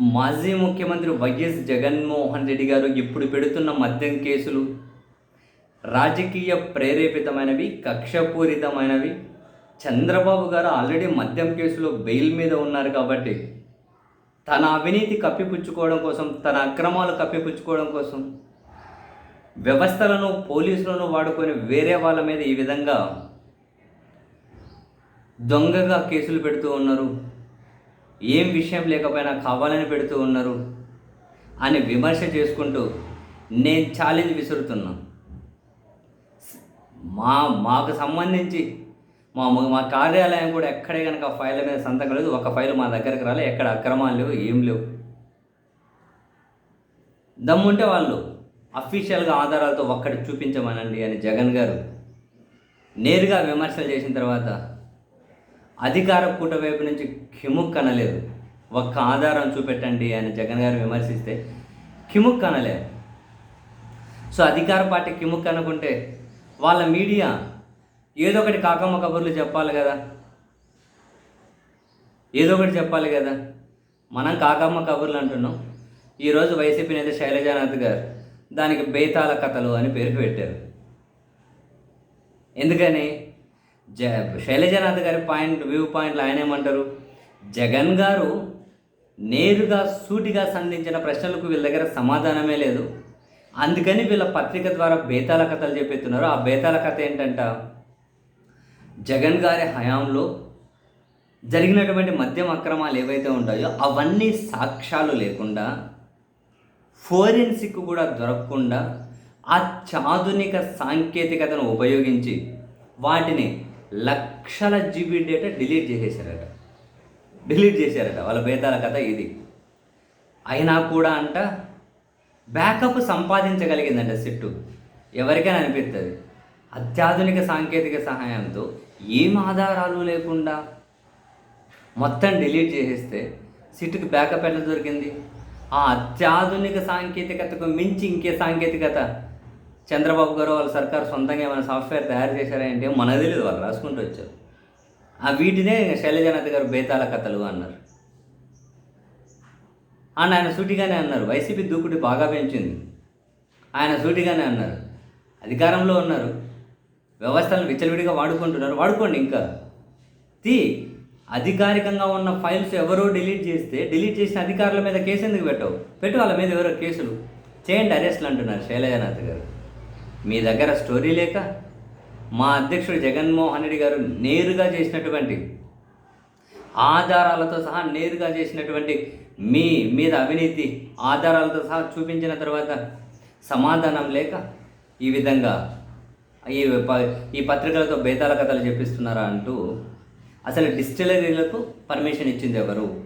మాజీ ముఖ్యమంత్రి వైఎస్ జగన్మోహన్ రెడ్డి గారు ఇప్పుడు పెడుతున్న మద్యం కేసులు రాజకీయ ప్రేరేపితమైనవి కక్షపూరితమైనవి. చంద్రబాబు గారు ఆల్రెడీ మద్యం కేసులో బెయిల్ మీద ఉన్నారు కాబట్టి తన అవినీతి కప్పిపుచ్చుకోవడం కోసం తన అక్రమాలు కప్పిపుచ్చుకోవడం కోసం వ్యవస్థలను పోలీసులను వాడుకొని వేరే వాళ్ళ మీద ఈ విధంగా దొంగగా కేసులు పెడుతూ ఉన్నారు. ఏం విషయం లేకపోయినా కావాలని పెడుతూ ఉన్నారు అని విమర్శ చేసుకుంటూ నేను ఛాలెంజ్ విసురుతున్నా. మా మాకు సంబంధించి మా మా కార్యాలయం కూడా ఎక్కడే కనుక ఫైల్ మీద సంతకం లేదు. ఒక ఫైల్ మా దగ్గరికి రాలే. ఎక్కడ అక్రమాలు లేవు ఏం లేవు. దమ్ముంటే వాళ్ళు అఫీషియల్గా ఆధారాలతో ఒక్కటి చూపించమనండి అని జగన్ గారు నేరుగా విమర్శలు చేసిన తర్వాత అధికార కూట వైపు నుంచి కిముక్ అనలేదు. ఒక్క ఆధారం చూపెట్టండి అని జగన్ గారు విమర్శిస్తే కిముక్ అనలేదు సో అధికార పార్టీ కిముక్ అనుకుంటే వాళ్ళ మీడియా ఏదో ఒకటి కాకమ్మ కబుర్లు చెప్పాలి కదా. ఏదో ఒకటి చెప్పాలి కదా. మనం కాకమ్మ కబుర్లు అంటున్నాం. ఈరోజు వైసీపీ నేత శైలజానాథ్ గారు దానికి బేతాల కథలు అని పేరు పెట్టారు. ఎందుకని? జ శైలజనాథ్ గారి పాయింట్ వ్యూ పాయింట్లు ఆయన ఏమంటారు? జగన్ గారు నేరుగా సూటిగా సంధించిన ప్రశ్నలకు వీళ్ళ దగ్గర సమాధానమే లేదు. అందుకని వీళ్ళ పత్రిక ద్వారా బేతాల కథలు చెప్పేస్తున్నారు. ఆ బేతాల కథ ఏంటంట? జగన్ గారి హయాంలో జరిగినటువంటి మద్యం అక్రమాలు ఏవైతే ఉంటాయో అవన్నీ సాక్ష్యాలు లేకుండా ఫోరెన్సిక్ కూడా దొరకకుండా అత్యాధునిక సాంకేతికతను ఉపయోగించి వాటిని లక్షల జీబీ డేటా డిలీట్ చేసేసారట డిలీట్ చేశారట. వాళ్ళ బేతాల కథ ఇది. అయినా కూడా అంట బ్యాకప్ సంపాదించగలిగిందంట సిట్టు. ఎవరికైనా అనిపిస్తుంది అత్యాధునిక సాంకేతిక సహాయంతో ఏం ఆధారాలు లేకుండా మొత్తం డిలీట్ చేసేస్తే సిట్టుకి బ్యాకప్ ఎట్లా దొరికింది? ఆ అత్యాధునిక సాంకేతికతకు మించి ఇంకే సాంకేతికత. చంద్రబాబు గారు వాళ్ళ సర్కార్ సొంతంగా ఏమైనా సాఫ్ట్వేర్ తయారు చేశారంటే మనకు తెలియదు వాళ్ళు రాసుకుంటూ వచ్చారు. ఆ వీటినే శైలజనాథ్ గారు బేతాల కథలు అన్నారు. అండ్ ఆయన సూటిగానే అన్నారు వైసీపీ దూకుడు బాగా పెంచింది. ఆయన సూటిగానే అన్నారు అధికారంలో ఉన్నారు. వ్యవస్థలను విచ్చలవిడిగా వాడుకుంటున్నారు. వాడుకోండి ఇంకా. తీ అధికారికంగా ఉన్న ఫైల్స్ ఎవరో డిలీట్ చేస్తే డిలీట్ చేసిన అధికారుల మీద కేసు ఎందుకు పెట్టవు? పెట్టు వాళ్ళ మీద ఎవరో కేసులు. చేయండి అరెస్ట్లు అంటున్నారు శైలజనాథ్ గారు. మీ దగ్గర స్టోరీ లేక మా అధ్యక్షుడు జగన్మోహన్ రెడ్డి గారు నేరుగా చేసినటువంటి ఆధారాలతో సహా నేరుగా చేసినటువంటి మీ మీద అవినీతి ఆధారాలతో సహా చూపించిన తర్వాత సమాధానం లేక ఈ విధంగా ఈ ప- ఈ పత్రికలతో బేతాల కథలు చెప్పిస్తున్నారా అంటూ అసలు డిస్టిలరీలకు పర్మిషన్ ఇచ్చింది ఎవరు?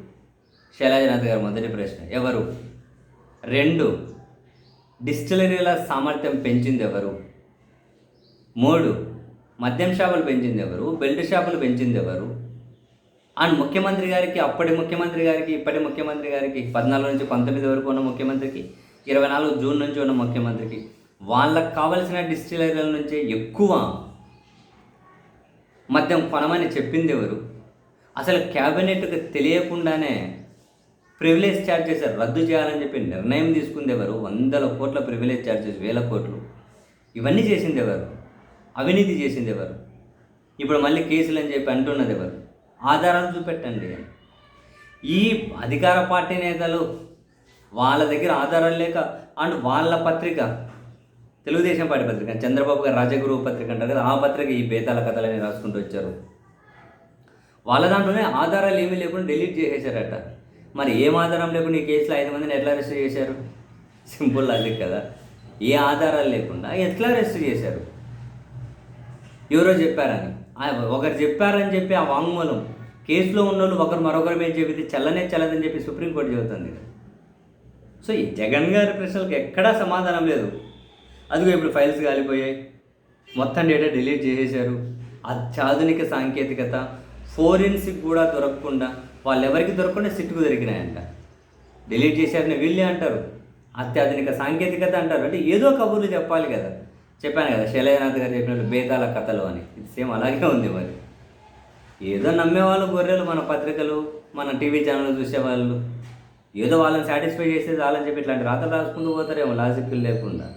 శైలాజనాథ్ గారు మొదటి ప్రశ్న. ఎవరు? రెండు. డిస్టిలరీల సామర్థ్యం పెంచింది ఎవరు మూడు మద్యం షాపులు పెంచింది ఎవరు బెల్ట్ షాపులు పెంచింది ఎవరు అండ్ ముఖ్యమంత్రి గారికి అప్పటి ముఖ్యమంత్రి గారికి ఇప్పటి ముఖ్యమంత్రి గారికి పద్నాలుగు నుంచి పంతొమ్మిది వరకు ఉన్న ముఖ్యమంత్రికి ఇరవై నాలుగు జూన్ నుంచి ఉన్న ముఖ్యమంత్రికి వాళ్ళకి కావలసిన డిస్టిలరీల నుంచే ఎక్కువ మద్యం కొనమని చెప్పింది ఎవరు అసలు క్యాబినెట్కి తెలియకుండానే ప్రివిలేజ్ ఛార్జెస్ రద్దు చేయాలని చెప్పి నిర్ణయం తీసుకుంది ఎవరు? వందల కోట్ల ప్రివిలేజ్ ఛార్జెస్ వేల కోట్లు. ఇవన్నీ చేసింది ఎవరు? అవినీతి చేసింది ఎవరు? ఇప్పుడు మళ్ళీ కేసులు అని చెప్పి అంటున్నది ఎవరు? ఆధారాలు చూపెట్టండి. ఈ అధికార పార్టీ నేతలు వాళ్ళ దగ్గర ఆధారాలు లేక అండ్ వాళ్ళ పత్రిక తెలుగుదేశం పార్టీ పత్రిక చంద్రబాబు గారు రాజగురువు పత్రిక అంటారు కదా ఆ పత్రిక ఈ బేతాల కథలని రాసుకుంటూ వచ్చారు. వాళ్ళ దాంట్లోనే ఆధారాలు ఏమీ లేకుండా డిలీట్ చేసేసారట. మరి ఏం ఆధారం లేకుండా ఈ కేసులో ఐదు మందిని ఎట్లా అరెస్ట్ చేశారు? సింపుల్ లాజిక్ కదా. ఏ ఆధారాలు లేకుండా ఎట్లా అరెస్ట్ చేశారు? ఎవరో చెప్పారని. ఒకరు చెప్పారని చెప్పి ఆ వాంగ్మూలం కేసులో ఉన్నోళ్ళు ఒకరు మరొకరి మీద చెబితే చల్లనే చల్లదని చెప్పి సుప్రీంకోర్టు చెబుతుంది సో ఈ జగన్ గారి ప్రశ్నలకు ఎక్కడా సమాధానం లేదు. అదిగో ఇప్పుడు ఫైల్స్ కాలిపోయాయి. మొత్తం డేటా డిలీట్ చేసేశారు. అత్యాధునిక సాంకేతికత. ఫోరెన్సిక్ కూడా దొరకకుండా వాళ్ళు ఎవరికి దొరకకుండా సిట్టుకు దొరికినాయంట. డిలీట్ చేశారని వీళ్ళే అంటారు. అత్యాధునిక సాంకేతికత అంటారు. అంటే ఏదో కబుర్లు చెప్పాలి కదా. చెప్పాను కదా శైలజనాథ్ గారు చెప్పినట్టు బేతాల కథలు అని. ఇది సేమ్ అలాగే ఉంది మరి. ఏదో నమ్మేవాళ్ళు గొర్రెలు మన పత్రికలు మన టీవీ ఛానల్ చూసేవాళ్ళు. ఏదో వాళ్ళని సాటిస్ఫై చేసేది వాళ్ళని చెప్పి ఇట్లాంటి రాతలు రాసుకుంటూ పోతారేమో లాజిక్ లేకుండా.